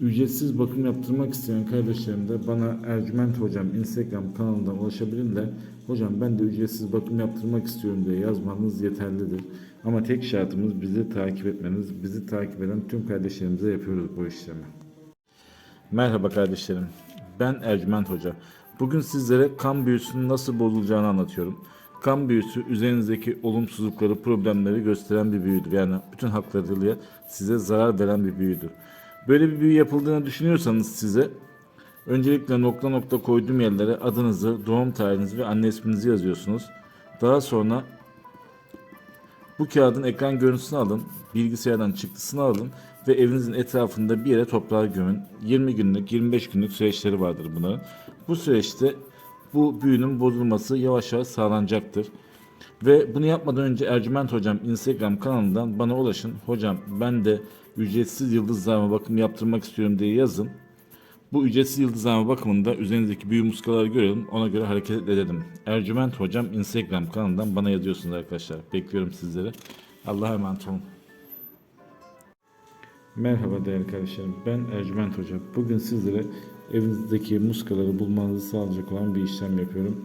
Ücretsiz bakım yaptırmak isteyen kardeşlerim de bana Ercüment Hocam Instagram kanalından ulaşabilirler. Hocam ben de ücretsiz bakım yaptırmak istiyorum diye yazmanız yeterlidir. Ama tek şartımız bizi takip etmeniz. Bizi takip eden tüm kardeşlerimize yapıyoruz bu işlemi. Merhaba kardeşlerim. Ben Ercüment Hoca. Bugün sizlere kan büyüsünün nasıl bozulacağını anlatıyorum. Kan büyüsü üzerinizdeki olumsuzlukları, problemleri gösteren bir büyüdür. Yani bütün haklarıyla size zarar veren bir büyüdür. Böyle bir büyü yapıldığını düşünüyorsanız size öncelikle nokta nokta koyduğum yerlere adınızı, doğum tarihinizi ve anne isminizi yazıyorsunuz. Daha sonra bu kağıdın ekran görüntüsünü alın, bilgisayardan çıktısını alın ve evinizin etrafında bir yere toprağa gömün. 20 günlük, 25 günlük süreçleri vardır bunların. Bu süreçte bu büyünün bozulması yavaş yavaş sağlanacaktır. Ve bunu yapmadan önce Ercüment Hocam Instagram kanalından bana ulaşın. Hocam ben de ücretsiz yıldızlarıma bakım yaptırmak istiyorum diye yazın. Bu ücretsiz yıldızlama bakımında üzerinizdeki büyü muskaları görelim. Ona göre hareket edelim. Ercüment Hocam Instagram kanalından bana yazıyorsunuz arkadaşlar. Bekliyorum sizleri. Allah'a emanet olun. Merhaba değerli kardeşlerim. Ben Ercüment Hoca. Bugün sizlere evinizdeki muskaları bulmanızı sağlayacak olan bir işlem yapıyorum.